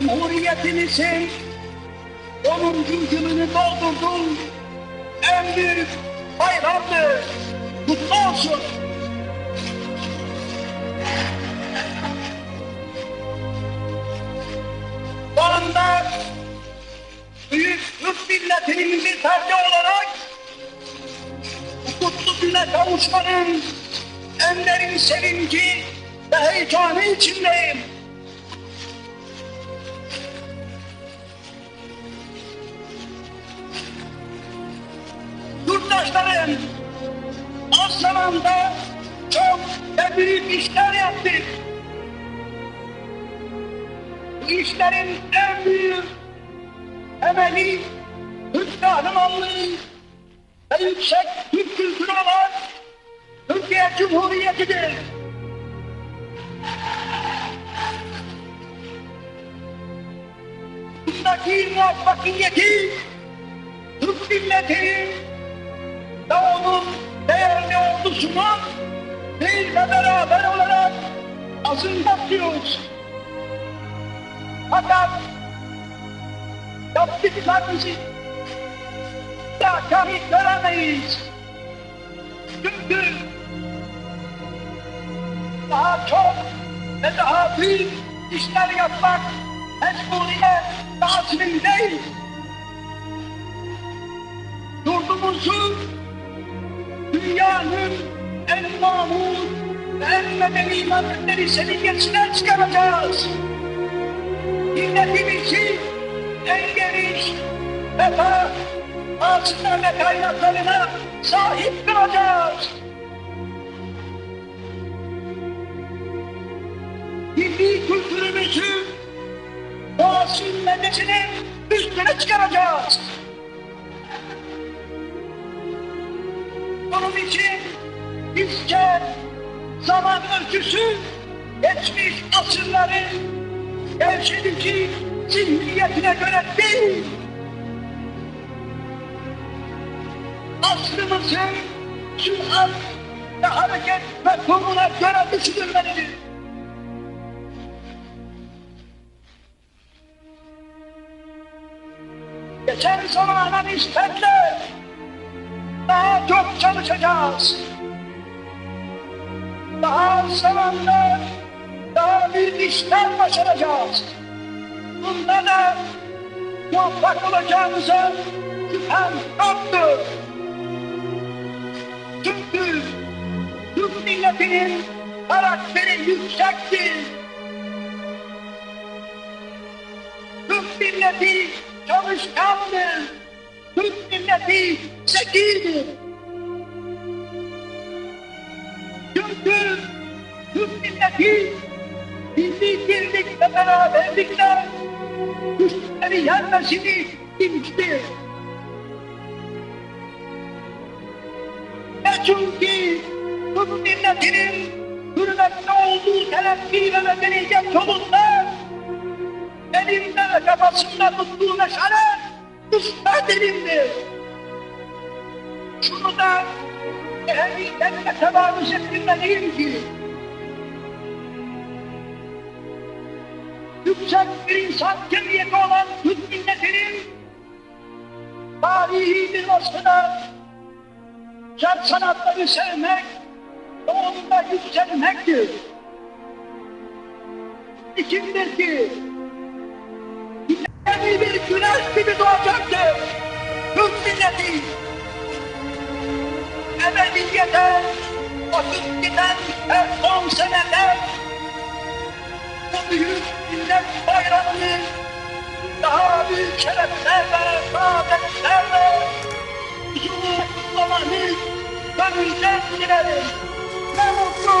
Cumhuriyetimizin 10. yılını doldurdun. En büyük bayramdır. Kutlu olsun. Anda Büyük Türk milletinin bir ferdi olarak kutlu güne kavuşmanın en derin sevinci ve heyecanı içindeyim. Yurttaşlarım, az zamanda çok ve büyük işler yaptık. İşlerin en büyük temeli Türk kahramanlığı ve yüksek Türk kültürü olan Türkiye Cumhuriyeti'dir. Bundaki muvaffakiyeti Türk milletinin ve onun değerli ordusunun bizle beraber olarak azınlatıyoruz. Fakat yaptıklarımızı da kanıt veremeyiz. Çünkü daha çok ve daha büyük işler yapmak mecburiyet ve azmindeyiz. Yurdumuzu dünyanın en mamur ve en medeni memleketleri seviyesine çıkaracağız. Milletimizi en geniş refah, ağaçlar ve kaynaklarına sahip kılacağız. Milli kültürümüzü doğasının medeniyetinin üstüne çıkaracağız. Bunun için bizce zaman ölçüsü geçmiş asırların gevşedici zihniyetine göre değil, aslımızın sürat ve hareket mefhumuna göre düşünülmelidir. Geçen zamana nispetle daha çok çalışacağız. Daha az zamanda daha büyük işler başaracağız. Bunda da muvaffak olacağımıza şüphem yoktur. Çünkü Türk milletinin karakteri yüksektir. Türk milleti çalışkandır. Türk milleti zekidir. Çünkü Türk milleti milli birlik ve beraberlikle güçleri yenmesini bilmiştir. Ve çünkü Türk milletinin hürmetli olduğu telakki ve medeniyet yolunda elinde ve kafasında tuttuğu meşale müstahdilimdir. Şunu da ehliyetle tebarüz ettirmeliyim ki yüksek bir insan cemiyeti olan Türk milletinin tarihi bir vasfına şart sanatları sevmek onda yükselmektir. İçindir ki bir güneş gibi doğacaktır. Türk milleti ebediyete vakit giden her son senede bu bayramını daha büyük şereflerle, saadetlerle huzurla kutlamanı gönülden dilerim. Ne mutlu.